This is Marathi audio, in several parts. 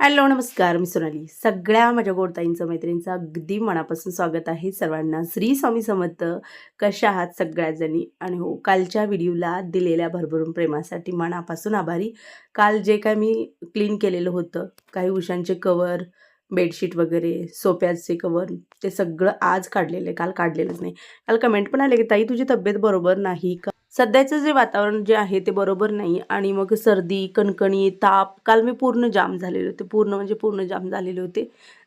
हॅलो नमस्कार मी सोनाली. सगळ्या माझ्या गोडताईंचं मैत्रिणींचं अगदी मनापासून स्वागत आहे सर्वांना. श्री स्वामी समर्थ कशा आहात सगळ्याजणी? आणि हो कालच्या व्हिडिओला दिलेल्या भरभरून प्रेमासाठी मनापासून आभारी. काल जे काय मी क्लीन केलेलं होतं काही उशांचे कवर बेडशीट वगैरे सोप्याचे कवर ते सगळं आज काढलेलं आहे. काल काढलेलंच नाही. काल कमेंट पण आले की ताई तुझी तब्येत बरोबर नाही का? सध्याचं जे वातावरण जे आहे ते बरोबर नाही आणि मग सर्दी कणकणी ताप काल मी पूर्ण जाम झालेले होते. पूर्ण म्हणजे पूर्ण जाम झालेले होते.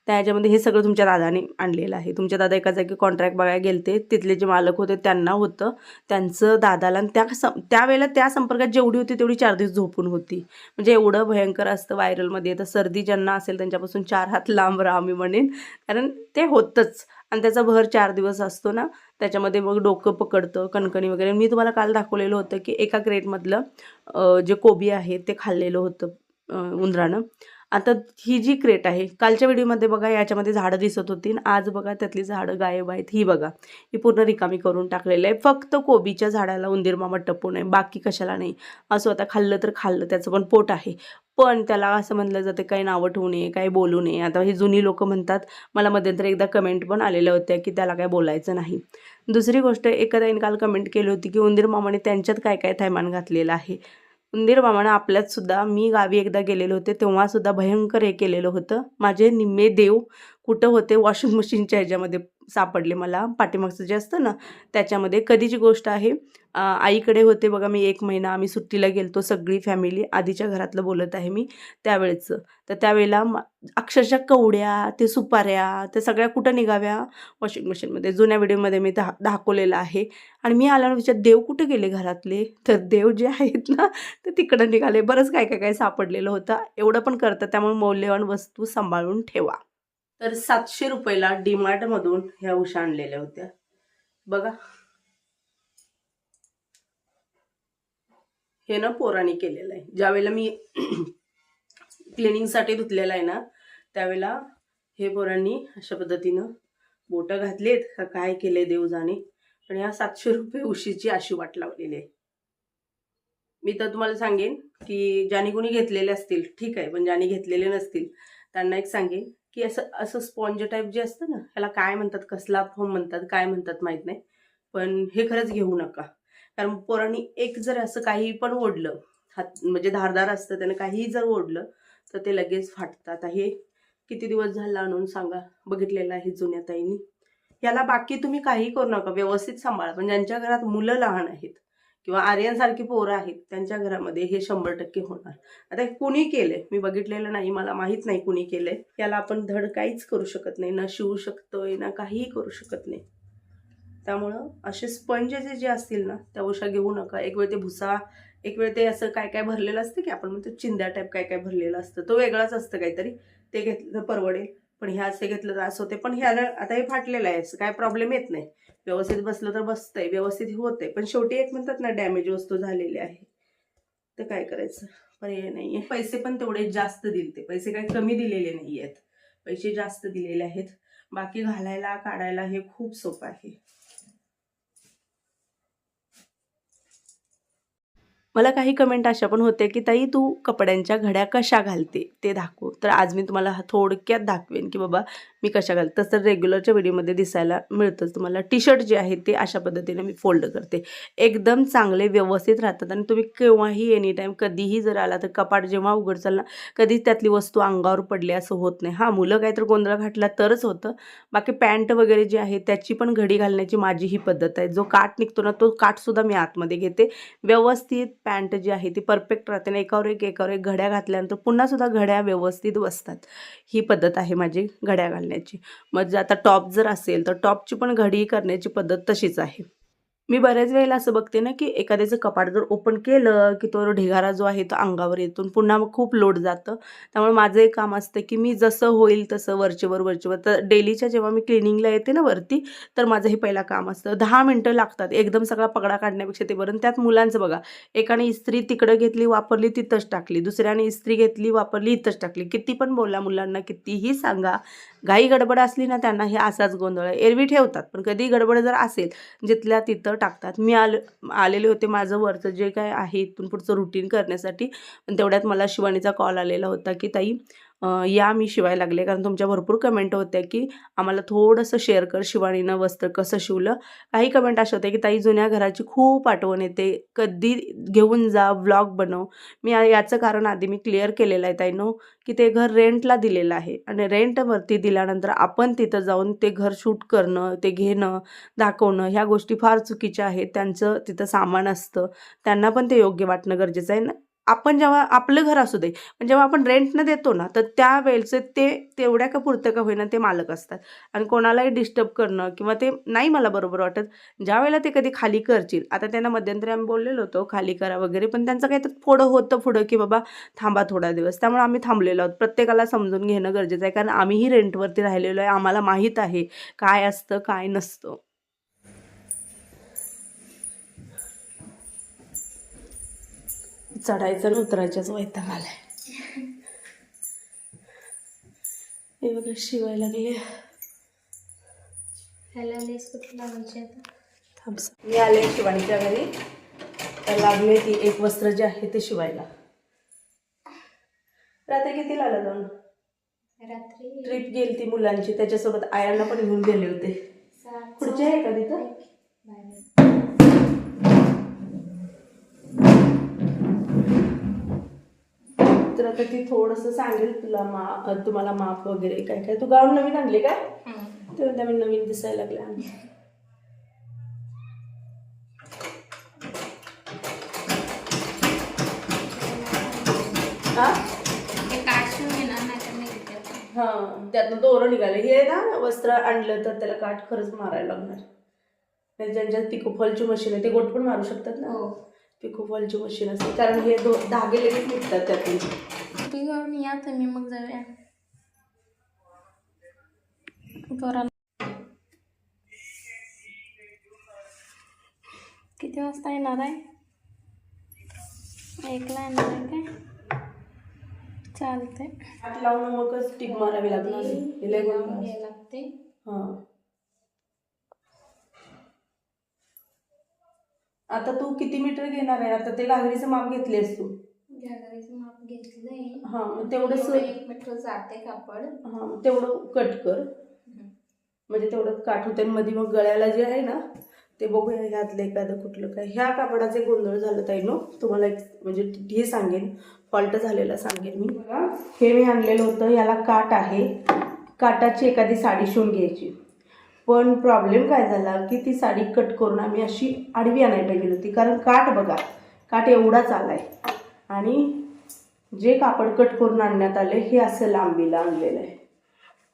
त्याच्यामध्ये हे सगळं तुमच्या दादाने आणलेलं आहे. तुमच्या दादा एका जागी कॉन्ट्रॅक्ट बघायला गेलते. तिथले जे मालक होते त्यांना होतं. त्यांचं दादाला आणि त्या सं त्यावेळेला त्या संपर्कात जेवढी होती तेवढी चार दिवस झोपून होती. म्हणजे एवढं भयंकर असतं व्हायरलमध्ये तर सर्दी ज्यांना असेल त्यांच्यापासून चार हात लांब राहा मी म्हणेन. कारण ते होतंच. आणि त्याचा भर चार दिवस असतो ना त्याच्यामध्ये मग डोकं पकडतं कणकणी वगैरे. मी तुम्हाला काल दाखवलेलं होतं की एका क्रेटमधलं जे कोबी आहे ते खाल्लेलं होतं उंदरानं. आता ही जी क्रेट आहे कालच्या व्हिडिओमध्ये बघा याच्यामध्ये झाडं दिसत होती आणि आज बघा त्यातली झाडं गायब आहेत. ही बघा ही पूर्ण रिकामी करून टाकलेलं आहे. फक्त कोबीच्या झाडाला उंदीर मामा टप्पू नये बाकी कशाला नाही. असं आता खाल्लं तर खाल्लं त्याचं पण पोट आहे. पण त्याला असं म्हणलं जातं काही नावं ठेवू नये काही बोलू नये. आता हे जुनी लोक म्हणतात मला मध्यंतरी एकदा कमेंट पण आलेल्या होत्या की त्याला काय बोलायचं नाही. दुसरी गोष्ट एका काल कमेंट केली होती की उंदीर मामाने त्यांच्यात काय काय थैमान घातलेलं आहे. उंदीर आपल्यातसुद्धा आपल्यात सुद्धा मी गावी एकदा गेलेले होते तेव्हा सुद्धा भयंकर हे केलेलं होतं. माझे निम्मे देव कुठं होते वॉशिंग मशीनच्या ह्याच्यामध्ये सापडले मला. पाठीमागचं जे असतं ना त्याच्यामध्ये कधीची गोष्ट आहे आईकडे होते बघा मी एक महिना आम्ही सुट्टीला गेलतो सगळी फॅमिली आधीच्या घरातलं बोलत आहे मी त्यावेळेचं. तर त्यावेळेला अक्षरशः कवड्या ते सुपाऱ्या त्या सगळ्या कुठं निघाव्या? वॉशिंग मशीनमध्ये जुन्या व्हिडिओमध्ये मी दा दाखवलेलं आहे. आणि मी आल्यावर विचार देव कुठे गेले घरातले? तर देव जे आहेत ना ते तिकडं निघाले. बरंच काय काय काय सापडलेलं होतं. एवढं पण करतं त्यामुळे मौल्यवान वस्तू सांभाळून ठेवा. तर सातशे रुपयाला डीमार्टमधून ह्या उशा आणलेल्या होत्या. बघा. हे ना पोराने केलेलं आहे. ज्यावेळेला मी क्लिनिंगसाठी धुतलेलं आहे ना त्यावेळेला हे पोरांनी अशा पद्धतीनं बोटं घातलेत. का काय केले देव जाणे पण ह्या सातशे रुपये उशीची अशी वाट लावलेली आहे. मी तर तुम्हाला सांगेन की ज्याने कोणी घेतलेले असतील ठीक आहे पण ज्याने घेतलेले नसतील त्यांना एक सांगेन की असं असं स्पॉन्ज टाईप जे असतं ना ह्याला काय म्हणतात कसला फॉर्म म्हणतात काय म्हणतात माहीत नाही. पण हे खरंच घेऊ नका. कारण पोरांनी एक जर असं काही पण ओढलं हात म्हणजे धारदार असतं त्यानं काहीही जर ओढलं तर ते लगेच फाटतात. हे किती दिवस झाला आणून सांगा बघितलेलं आहे जुन्या ताईंनी. याला बाकी तुम्ही काही करू नका व्यवस्थित सांभाळा. पण ज्यांच्या घरात मुलं लहान आहेत किंवा आर्यनसारखी पोरं आहेत त्यांच्या घरामध्ये हे शंभर टक्के होणार. आता हे कुणी केलंय? मी बघितलेलं नाही मला माहीत नाही कुणी केलंय. याला आपण धड काहीच करू शकत नाही ना शिवू शकतोय ना काहीही करू शकत नाही. त्यामुळं असे स्पंजेस जे असतील ना त्या उशा घेऊ नका. एक वेळ ते भुसा एक वेळ ते असं काय काय भरलेलं असतं की आपण म्हणतो चिंध्या टाईप काय काय भरलेलं असतं. तो वेगळाच असतं काहीतरी. ते घेतलं तर परवडेल. पण हे असे घेतलं तर असं होते. पण ह्याला आता हे फाटलेलं आहे असं काय प्रॉब्लेम येत नाही. व्यवस्थित बसलं तर बसतंय व्यवस्थित होतंय. पण शेवटी एक म्हणतात ना डॅमेज वस्तू झालेली आहे. तर काय करायचं? पर्याय नाहीये. पैसे पण तेवढे जास्त दिलते. पैसे काही कमी दिलेले नाही आहेत पैसे जास्त दिलेले आहेत. बाकी घालायला काढायला हे खूप सोपं आहे. मला काही कमेंट अशा पण होत्या की ताई तू कपड्यांच्या घड्या कशा घालते? ते दाखव. तर आज मी तुम्हाला थोडक्यात दाखवेन की बाबा मी कशा घालते? तसं रेग्युलरच्या व्हिडिओमध्ये दिसायला मिळतंच. तुम्हाला टी शर्ट जे आहे ते अशा पद्धतीने मी फोल्ड करते. एकदम चांगले व्यवस्थित राहतात आणि तुम्ही केव्हाही एनी टाईम कधीही जर आला तर कपाट जेव्हा उघडचाल ना कधीच त्यातली वस्तू अंगावर पडली असं होत नाही. हां मुलं काहीतरी गोंधळ घातला तरच होतं. बाकी पॅन्ट वगैरे जी आहे त्याची पण घडी घालण्याची माझी ही पद्धत आहे. जो काठ निघतो ना तो काठसुद्धा मी आतमध्ये घेते. व्यवस्थित पॅन्ट जी आहे ती परफेक्ट राहते आणि एकावर एक एकावर एक घड्या घातल्यानंतर पुन्हासुद्धा घड्या व्यवस्थित बसतात. ही पद्धत आहे माझी घड्या घालण्याची. मग जर आता टॉप जर असेल तर टॉपची पण घडी करण्याची पद्धत तशीच आहे. मी बऱ्याच वेळेला असं बघते ना की एखाद्याचं कपाट जर ओपन केलं की तो ढिगारा जो आहे तो अंगावर येतो पुन्हा मग खूप लोड जातं. त्यामुळे माझं एक काम असतं की मी जसं होईल तसं वरचेवर वरचेवर. तर डेलीच्या जेव्हा मी क्लिनिंगला येते ना वरती तर माझं हे पहिला काम असतं. दहा मिनटं लागतात एकदम सगळा पगडा काढण्यापेक्षा ते बरं. त्यात मुलांचं बघा एकाने इस्त्री तिकडं घेतली वापरली तिथंच टाकली. दुसऱ्याने इस्त्री घेतली वापरली इथंच टाकली. किती पण बोला मुलांना कितीही सांगा घाई गडबड असली ना त्यांना हे असाच गोंधळ एरवी ठेवतात पण कधी गडबड जर असेल जिथल्या तिथं टाकतात. मी आले आलेले होते माझं वरचं जे काय आहे इथून पुढचं रुटीन करण्यासाठी पण तेवढ्यात मला शिवानीचा कॉल आलेला होता की ताई या मी शिवाय लागले. कारण तुमच्या भरपूर कमेंट होत्या की आम्हाला थोडंसं शेअर कर शिवानीनं वस्त्र कसं शिवलं. काही कमेंट अशा होत्या की ताई जुन्या घराची खूप आठवण येते. कधी घेऊन जा व्लॉग बनव. मी याचं कारण आधी मी क्लिअर केलेलं आहे ताईनो की ते घर रेंटला दिलेलं आहे. आणि रेंटवरती दिल्यानंतर आपण तिथं जाऊन ते घर शूट करणं ते घेणं दाखवणं ह्या गोष्टी फार चुकीच्या आहेत. त्यांचं तिथं सामान असतं. त्यांना पण ते योग्य वाटणं गरजेचं आहे ना? आपण जेव्हा आपलं घर असू दे पण जेव्हा आपण रेंटनं देतो ना तर त्यावेळेचे ते तेवढ्या का पुरतं का होईना ते मालक असतात. आणि कोणालाही डिस्टर्ब करणं किंवा ते नाही मला बरोबर वाटत ज्या वेळेला ते कधी खाली करतील. आता त्यांना मध्यंतरी आम्ही बोललेलो होतो खाली करा वगैरे पण त्यांचं काही तर थोडं होतं पुढं की बाबा थांबा थोडा दिवस. त्यामुळे आम्ही थांबलेलो आहोत. प्रत्येकाला समजून घेणं गरजेचं आहे कारण आम्हीही रेंटवरती राहिलेलो आहे. आम्हाला माहीत आहे काय असतं काय नसतं. चढायचं आणि उतरायच्याच वैताग आलाय हे बघा शिवायला लागले. ह्याला लेस कुठे लावायची आता? मी आले शिवानीच्या घरी. तर लागले ती एक वस्त्र जे आहे ते शिवायला. रात्री किती आला जाऊन रात्री ट्रिप गेली ती मुलांची त्याच्यासोबत आयांना पण घेऊन गेले होते. पुढचे आहे का तिथं? तर आता ती थोडंसं सांगेल तुला मा तुम्हाला माप वगैरे काय काय. तू गाऊन नवीन आणले काय? हम्म. ते म्हणते मी नवीन दिसायला लागले हा? तर घेतात. हा त्यातनं दोरं निघाले. हे ना वस्त्र आणलं तर त्याला काठ खरंच मारायला लागणार. नाही ज्यांच्यात पिकोफॉलची मशीन आहे ते गोट पण मारू शकतात ना? हो. पिकोफॉलची मशीन असते. कारण हे दो धागे लगेच निघतात त्यातून. ती घेऊन या तुम्ही मग जाऊया पोराला किती वाजता येणार आहे एकला येणार आहे काय चालते लावून मगच टिक मारावी लागणार लागते हा आता तू किती मीटर घेणार आहे आता ते घागरीचं माप घेतलेस तू घागरीचं माप घेतलंय हा मग तेवढंच एवढं एक मीटर जाते कापड. हा मग तेवढं कट कर. म्हणजे तेवढं काठ होते मध्ये मग गळ्याला जे आहे ना ते बघूया ह्यातलं एखादं कुठलं काय. ह्या कापडाचे गोंधळ झालं ताई नो तुम्हाला एक म्हणजे हे सांगेन फॉल्ट झालेला सांगेन मी. बघा. हे मी आणलेलं होतं याला काट आहे. काटाची एखादी साडी शिवून घ्यायची. पण प्रॉब्लेम काय झाला की ती साडी कट करून आम्ही अशी आडवी आणायला पाहिजे होती. कारण काठ बघा काठ एवढाच आलाय. आणि जे कापड कट करून आणण्यात आले हे असं लांबीला आणलेलं आहे.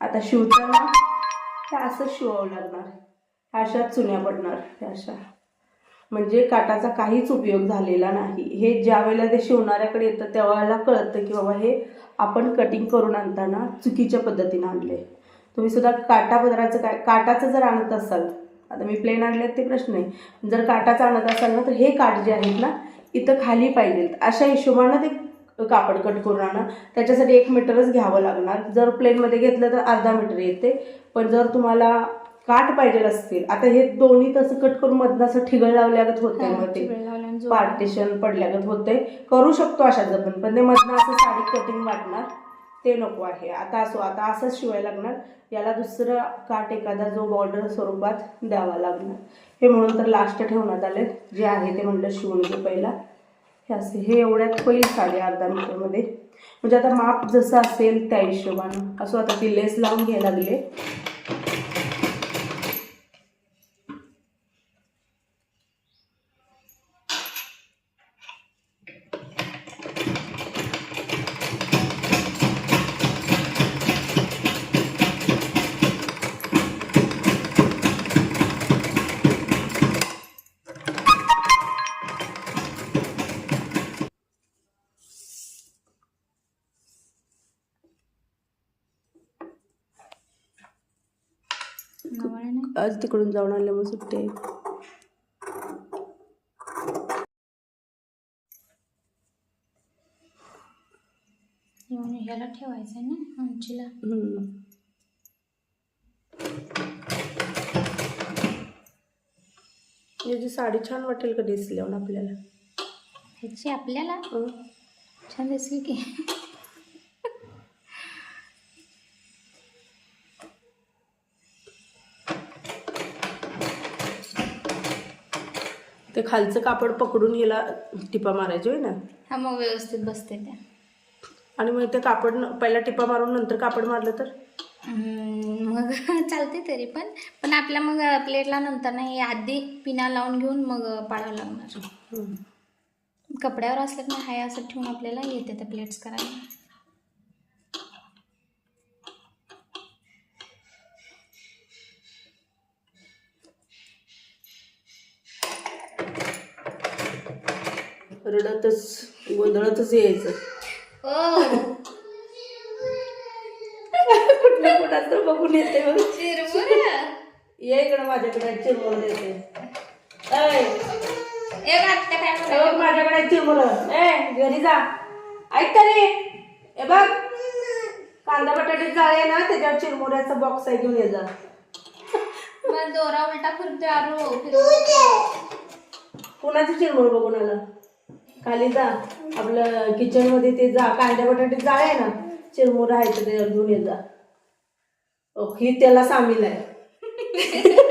आता शिवताना हे असं शिवावं लागणार. अशा चुन्या पडणार अशा. म्हणजे काटाचा काहीच उपयोग झालेला नाही. हे ज्या वेळेला ते शिवणाऱ्याकडे येतं त्यावेळेला कळतं की बाबा हे आपण कटिंग करून आणताना चुकीच्या पद्धतीनं आणले. तुम्ही सुद्धा काटा पदराचं काय काटाचं जर आणत असाल आता मी प्लेन आणले ते प्रश्न आहे. जर काटाचं आणत असाल ना तर हे काठ जे आहेत ना इथं खाली पाहिजेत अशा हिशोबानं ते कापड कट करून आणा. त्याच्यासाठी एक मीटरच घ्यावं लागणार. जर प्लेनमध्ये घेतलं तर अर्धा मीटर येते. पण जर तुम्हाला काठ पाहिजे असतील आता हे दोन्ही तसं कट करून मधनं असं ठिगळ लावल्यागत होते मग ते. पार्टिशन पडल्यागत होते करू शकतो अशाचं पण पण ते मधनं असं साडी कटिंग वाटणार. ते नको आहे. आता असो आता असंच शिवायला लागणार. याला दुसरं काठ एखादा जो बॉर्डर स्वरूपात द्यावा लागणार. हे म्हणून तर लास्ट ठेवण्यात आले जे आहे ते म्हणलं शिवून घे पहिला. हे असे हे एवढ्यात होईल साडे अर्धा मीटरमध्ये. म्हणजे आता माप जसं असेल त्या हिशोबानं. असं आता ती लेस लावून घ्यायला लागले. आज तिकडून जाऊन आले मग सुट्टे ह्याला ठेवायचं ना आमचीला. याची साडी छान वाटेल का दिसल्यावर आपल्याला? ह्याची आपल्याला? छान दिसली की. खालचं कापड पकडून हिला टिपा मारायची होय ना? हा मग व्यवस्थित बसते ते आणि मग ते कापड न- पहिला टिपा मारून नंतर कापड मारलं तर? हम्म, मग चालते तरी पण. पण आपल्या मग प्लेटला नंतर नाही आधी पिना लावून घेऊन मग पाडावं लागणार. हम्म. कपड्यावर असलं की नाही हाय असं ठेवून आपल्याला येते त्या प्लेट्स करायला. रडतच गोंधळतच यायचं. ओ कुठल्या कुणाचं बघून येते बघ. ये इकडं माझ्याकडे चिरमुर ए बघ माझ्याकडे चिरमुर. ए घरी जा. ऐक तरी. ए बघ. कांदा बटाटे जाळे ना त्याच्यावर चिरमुऱ्याचा बॉक्स आहे घेऊन ये जा. दोरा उलटा फिरतोय आरो. कुणाचं चिरमुर बघून आलं? खाली जा. आपलं किचनमध्ये ते जा. कांदे बटाटे जाळ आहे ना चिरमुर आहे तर त्याच्यावर घेऊन ये जा. ही त्याला सामील आहे.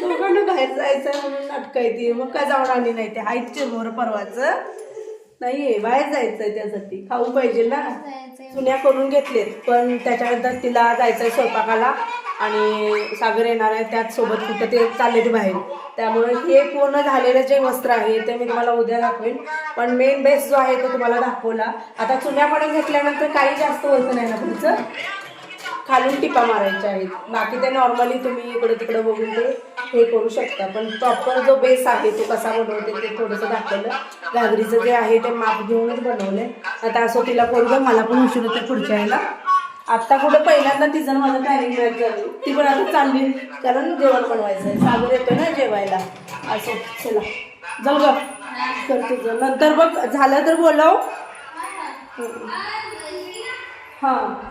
दोघांना बाहेर जायचं म्हणून नाटक येते. मग काय जाऊन आली नाही ते? हाईट चिरमोर परवाचं. नाहीये बाहेर जायचंय त्यासाठी. खाऊ पाहिजे ना. चुन्या करून घेतलेत पण त्याच्यानंतर तिला जायचंय स्वयंपाकाला आणि सागर येणार आहे त्याच सोबत कुठं ते चालले बाहेर. त्यामुळे हे पूर्ण झालेलं जे वस्त्र आहे ते मी तुम्हाला उद्या दाखवेन. पण मेन बेस जो आहे तो तुम्हाला दाखवला. आता चुन्या पडून घेतल्यानंतर काही जास्त होत नाही ना पुढचं? खालून टिपा मारायच्या आहेत. बाकी ते नॉर्मली तुम्ही इकडे तिकडं बघून ते हे करू शकता. पण प्रॉपर जो बेस आहे तो कसा बनवते ते थोडंसं दाखवलं. घागरीचं जे आहे ते माप घेऊनच बनवलंय. आता असं तिला करू द्या मला पण उशीर होते पुढच्या यायला आत्ता कुठं पहिल्यांदा तिचं माझं प्लॅनिंग मॅच झाली ती पण आता चालली. कारण जेवण बनवायचं आहे. सागर येतो ना जेवायला. असं चला. जाऊ ग. कर तुझं. नंतर बघ. झालं तर बोलाव. हां.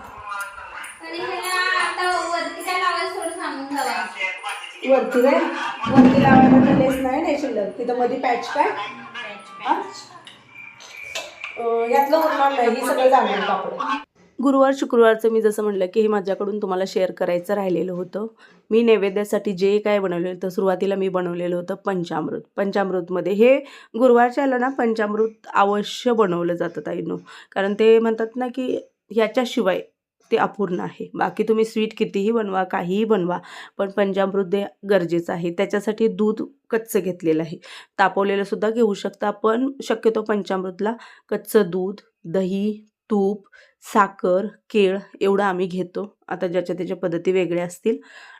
वरती काय वरती लावायला तर लेस नाही नाही शिल्लक. तिथं मध्ये पॅच काय? हा? यातलं उरणार नाही ही सगळं जाणार कापड. गुरुवार शुक्रवारचं मी जसं म्हटलं की हे माझ्याकडून तुम्हाला शेअर करायचं राहिलेलं होतं. मी नैवेद्यासाठी जे काय बनवलेलं तर सुरुवातीला मी बनवलेलं होतं पंचामृत. पंचामृतमध्ये हे गुरुवारच्या आलं ना पंचामृत अवश्य बनवलं जातं ताईनो. कारण ते म्हणतात ना की ह्याच्याशिवाय ते अपूर्ण आहे. बाकी तुम्ही स्वीट कितीही बनवा काहीही बनवा पण पंचामृत हे गरजेचं आहे. त्याच्यासाठी दूध कच्चं घेतलेलं आहे. तापवलेलं सुद्धा घेऊ शकता पण शक्यतो पंचामृतला कच्चं दूध दही तूप साखर केळ एवढं आम्ही घेतो. आता ज्याच्या त्याच्या पद्धती वेगळ्या असतील.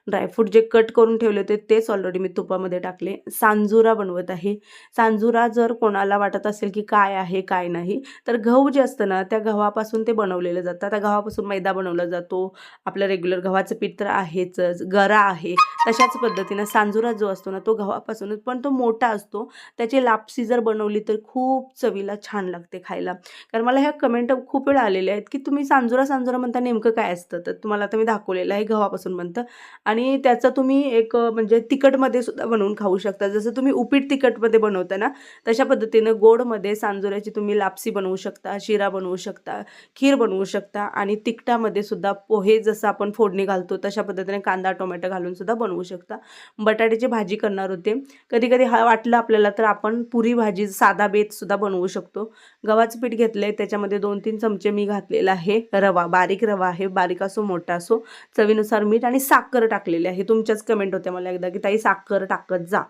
ड्रायफ्रूट जे कट करून ठेवले होते तेच ऑलरेडी मी तुपामध्ये टाकले. सांजुरा बनवत आहे. सांजुरा जर कोणाला वाटत असेल की काय आहे काय नाही तर गहू जे असतं ना त्या गव्हापासून ते बनवलेलं जातं आता गव्हापासून मैदा बनवला जातो. आपलं रेग्युलर गव्हाचं पीठ तर आहेच गरा आहे. तशाच पद्धतीनं सांजुरा जो असतो ना तो गव्हापासूनच पण तो मोठा असतो. त्याची लापसी जर बनवली तर खूप चवीला छान लागते खायला. कारण मला ह्या कमेंट खूप वेळा आलेल्या आहेत की तुम्ही सांजुरा सांजुरा म्हणता नेमकं काय असतं? तर तुम्हाला आता मी दाखवलेलं आहे गव्हापासून म्हणतं. आणि आणि त्याचं तुम्ही एक म्हणजे तिखटमध्ये सुद्धा बनवून खाऊ शकता. जसं तुम्ही उपीट तिखटमध्ये बनवता ना तशा पद्धतीनं गोडमध्ये सांजुऱ्याची तुम्ही लापसी बनवू शकता शिरा बनवू शकता खीर बनवू शकता आणि तिखटामध्ये सुद्धा पोहे जसं आपण फोडणी घालतो तशा पद्धतीने कांदा टोमॅटो घालून सुद्धा बनवू शकता. बटाट्याची भाजी करणार होते. कधी कधी हा वाटलं आपल्याला तर आपण पुरी भाजी साधा बेत सुद्धा बनवू शकतो. गव्हाचं पीठ घेतलं आहे त्याच्यामध्ये दोन तीन चमचे मी घातलेला आहे रवा बारीक रवा आहे बारीक असो मोठा असो चवीनुसार मीठ आणि साखर टाकलेली आहे. तुमच्याच कमेंट होत्या मला एकदा की ताई साखर टाकत जा.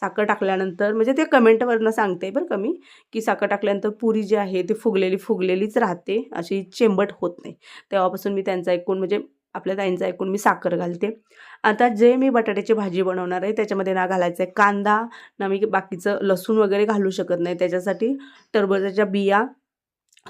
साखर टाकल्यानंतर म्हणजे ते कमेंटवरनं सांगते बरं कमी की साखर टाकल्यानंतर पुरी जी आहे ती फुगलेली फुगलेलीच राहते. अशी चेंबट होत नाही. तेव्हापासून मी त्यांचं ऐकून म्हणजे आपल्या ताईंचं ऐकून मी साखर घालते. आता जे मी बटाट्याची भाजी बनवणार आहे त्याच्यामध्ये ना घालायचं आहे कांदा ना मी बाकीचं लसूण वगैरे घालू शकत नाही. त्याच्यासाठी टरबूजाच्या बिया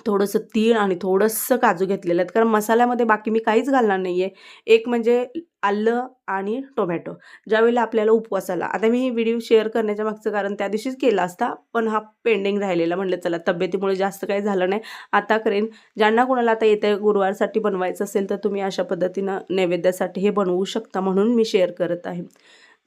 थोडंसं तीळ आणि थोडंसं काजू घेतलेलं आहेत. कारण मसाल्यामध्ये बाकी मी काहीच घालणार नाही आहे एक म्हणजे आलं आणि टोमॅटो. ज्यावेळेला आपल्याला उपवासाला आता मी व्हिडिओ शेअर करण्याच्या मागचं कारण त्या दिवशीच केला असता पण हा पेंडिंग राहिलेला. म्हटलं चला तब्येतीमुळे जास्त काही झालं नाही. आता करेन. ज्यांना कोणाला आता येत्या गुरुवारसाठी बनवायचं असेल तर तुम्ही अशा पद्धतीनं नैवेद्यासाठी हे बनवू शकता म्हणून मी शेअर करत आहे.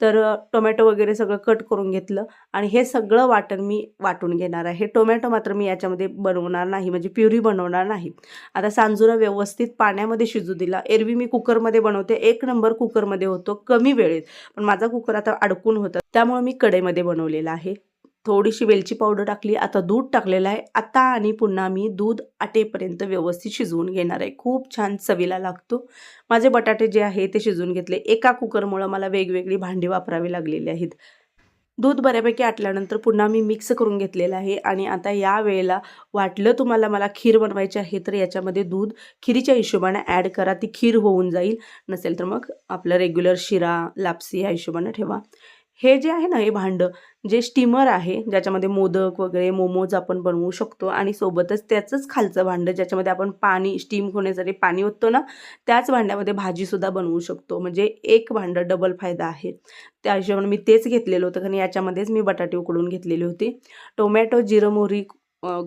तर टोमॅटो वगैरे सगळं कट करून घेतलं आणि हे सगळं वाटण मी वाटून घेणार आहे. टोमॅटो मात्र मी याच्यामध्ये बनवणार नाही म्हणजे प्युरी बनवणार नाही. आता सांजुरा व्यवस्थित पाण्यामध्ये शिजू दिला. एरवी मी कुकरमध्ये बनवते. एक नंबर कुकरमध्ये होतो कमी वेळेत. पण माझा कुकर आता अडकून होता. त्यामुळे मी कढईमध्ये बनवलेला आहे. थोडीशी वेलची पावडर टाकली आता दूध टाकलेलं आहे. आता आणि पुन्हा मी दूध आटेपर्यंत व्यवस्थित शिजवून घेणार आहे. खूप छान चवीला लागतो. माझे बटाटे जे आहे ते शिजवून घेतले. एका कुकरमुळं मला वेगवेगळी भांडी वापरावी लागलेली आहेत. दूध बऱ्यापैकी आटल्यानंतर पुन्हा मी मिक्स करून घेतलेलं आहे आणि आता या वेळेला वाटलं तुम्हाला मला खीर बनवायची आहे तर याच्यामध्ये दूध खिरीच्या हिशोबाने ॲड करा. ती खीर होऊन जाईल. नसेल तर मग आपलं रेग्युलर शिरा लापसी या हिशोबानं ठेवा. हे जे आहे ना हे भांडं जे स्टीमर आहे ज्याच्यामध्ये मोदक वगैरे मोमोज आपण बनवू शकतो आणि सोबतच त्याचंच खालचं भांडं ज्याच्यामध्ये आपण पाणी स्टीम होण्यासाठी पाणी ओततो ना त्याच भांड्यामध्ये भाजीसुद्धा बनवू शकतो. म्हणजे एक भांडं डबल फायदा आहे. त्या हिशोबाने मी तेच घेतलेलं होतं कारण याच्यामध्येच मी बटाटे उकडून घेतलेली होती. टोमॅटो जिरं मोहरी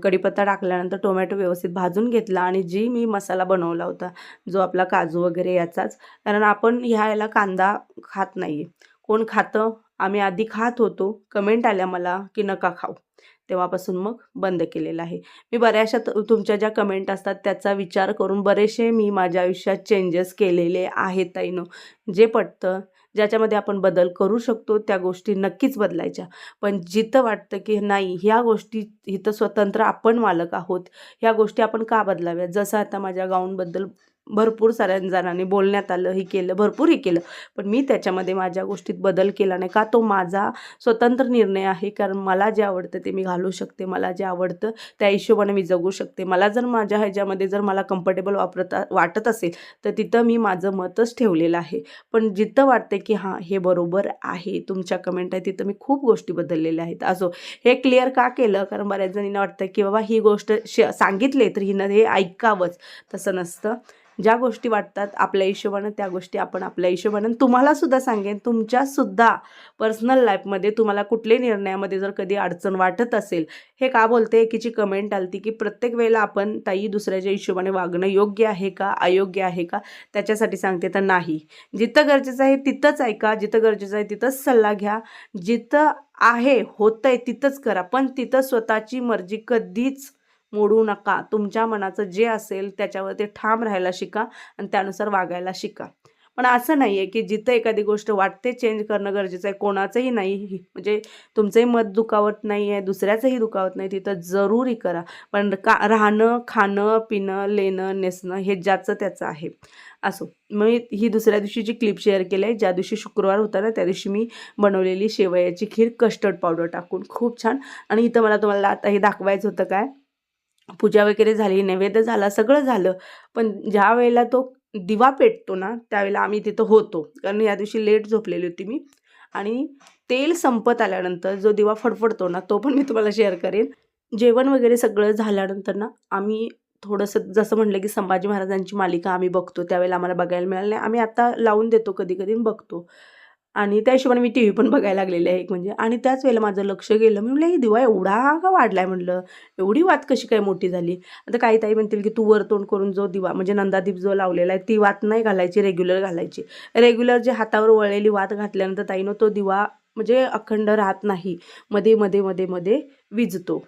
कढीपत्ता टाकल्यानंतर टोमॅटो व्यवस्थित भाजून घेतला आणि जी मी मसाला बनवला होता जो आपला काजू वगैरे याचाच कारण आपण ह्या याला कांदा खात नाही आहे कोण खातं? आम्ही आधी खात होतो. कमेंट आल्या मला की नका खाऊ. तेव्हापासून मग बंद केलेलं आहे. मी बऱ्याचशा तुमच्या ज्या कमेंट असतात त्याचा विचार करून बरेचसे मी माझ्या आयुष्यात चेंजेस केलेले आहेत ताईनो. जे पटतं ज्याच्यामध्ये आपण बदल करू शकतो त्या गोष्टी नक्कीच बदलायच्या. पण जिथं वाटतं की नाही ह्या गोष्टी इथं स्वतंत्र आपण मालक आहोत. ह्या गोष्टी आपण का बदलाव्या जसं आता माझ्या गाऊनबद्दल भरपूर साऱ्या जणांनी बोलण्यात आलं हे केलं भरपूर हे केलं. पण मी त्याच्यामध्ये माझ्या गोष्टीत बदल केला नाही. का तो माझा स्वतंत्र निर्णय आहे. कारण मला जे आवडतं ते मी घालू शकते. मला जे आवडतं त्या हिशोबाने मी जगू शकते. मला जर माझ्या ह्याच्यामध्ये जर मला कम्फर्टेबल वापरता वाटत असेल तर तिथं मी माझं मतच ठेवलेलं आहे. पण जिथं वाटतं की हां हे बरोबर आहे. तुमच्या कमेंट आहे तिथं मी खूप गोष्टी बदललेल्या आहेत. असो हे क्लिअर का केलं? कारण बऱ्याच जणींना वाटतं की बाबा ही गोष्ट श सांगितले तर हिनं हे ऐकावंच. तसं नसतं. ज्या गोष्टी वाटतात आपल्या हिशोबानं त्या गोष्टी आपण आपल्या हिशोबानं. तुम्हालासुद्धा सांगेन तुमच्यासुद्धा पर्सनल लाईफमध्ये तुम्हाला कुठल्याही निर्णयामध्ये जर कधी अडचण वाटत असेल हे का बोलते? एकीची कमेंट आलती की प्रत्येक वेळेला आपण ताई दुसऱ्याच्या हिशोबाने वागणं योग्य आहे का? अयोग्य आहे का? त्याच्यासाठी सांगते तर नाही. जिथं गरजेचं आहे तिथंच ऐका जिथं गरजेचं आहे तिथंच सल्ला घ्या. जिथं आहे होतंय तिथंच करा. पण तिथं स्वतःची मर्जी कधीच मोडू नका. तुमच्या मनाचं जे असेल त्याच्यावर ते ठाम राहायला शिका आणि त्यानुसार वागायला शिका. पण असं नाही आहे की जिथं एखादी गोष्ट वाटते चेंज करणं गरजेचं आहे कोणाचंही नाही. म्हणजे तुमचंही मत दुखावत नाही आहे दुसऱ्याचंही दुखावत नाही तिथं जरूरी करा. पण का राहणं खाणं पिणं लेणं नेसणं हे ज्याचं त्याचं आहे. असो. मग ही दुसऱ्या दिवशी जी क्लिप शेअर केली आहे ज्या दिवशी शुक्रवार होता ना त्या दिवशी मी बनवलेली शेवयाची खीर कस्टर्ड पावडर टाकून. खूप छान. आणि इथं मला तुम्हाला आता हे दाखवायचं होतं काय? पूजा वगैरे झाली नैवेद्य झाला सगळं झालं. पण ज्या वेळेला तो दिवा पेटतो ना त्यावेळेला आम्ही तिथं होतो. कारण या दिवशी लेट झोपलेली होती मी. आणि तेल संपत आल्यानंतर जो दिवा फडफडतो ना तो पण मी तुम्हाला शेअर करेन. जेवण वगैरे सगळं झाल्यानंतर ना आम्ही थोडंसं जसं म्हटलं की संभाजी महाराजांची मालिका आम्ही बघतो. त्यावेळेला आम्हाला बघायला मिळालं नाही. आम्ही आता लावून देतो कधी कधी बघतो. आणि त्या हिशोबाने मी टी व्ही पण बघायला लागलेली आहे एक म्हणजे. आणि त्याच वेळेला माझं लक्ष गेलं. मी म्हणलं हे दिवा एवढा का वाढलाय? म्हणलं. एवढी वात कशी काय मोठी झाली? आता काही ताई म्हणतील की तू वरतोंड करून जो दिवा म्हणजे नंदादीप जो लावलेला आहे ती वात नाही घालायची रेग्युलर घालायची. रेग्युलर जे हातावर वळलेली वात घातल्यानंतर ताईनं तो दिवा म्हणजे अखंड राहत नाही. मध्ये मध्ये मध्ये मध्ये विजतो.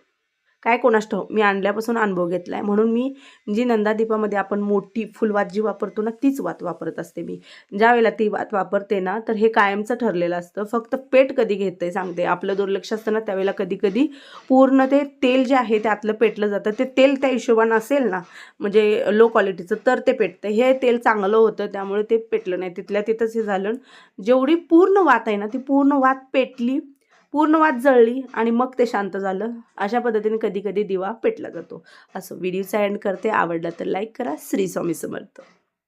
काय कोणास ठाऊ मी आणल्यापासून अनुभव घेतला आहे म्हणून मी जी नंदादीपामध्ये आपण मोठी फुलवात जी वापरतो ना तीच वात वापरत असते मी. ज्या वेळेला ती वात वापरते ना तर हे कायमचं ठरलेलं असतं. फक्त पेट कधी घेते सांगते. आपलं दुर्लक्ष असतं ना त्यावेळेला कधी कधी पूर्ण ते तेल जे आहे ते आतलं पेटलं जातं. ते तेल त्या हिशोबानं असेल ना म्हणजे लो क्वालिटीचं तर ते पेटतं. हे तेल चांगलं होतं त्यामुळे ते पेटलं नाही. तिथल्या तिथंच हे झालं. जेवढी पूर्ण वात आहे ना ती पूर्ण वात पेटली पूर्ण वात जळली आणि मग ते शांत झालं. अशा पद्धतीने कधी कधी दिवा पेटला जातो. असं व्हिडिओचा एंड करते. आवडला तर लाईक करा. श्री स्वामी समर्थ.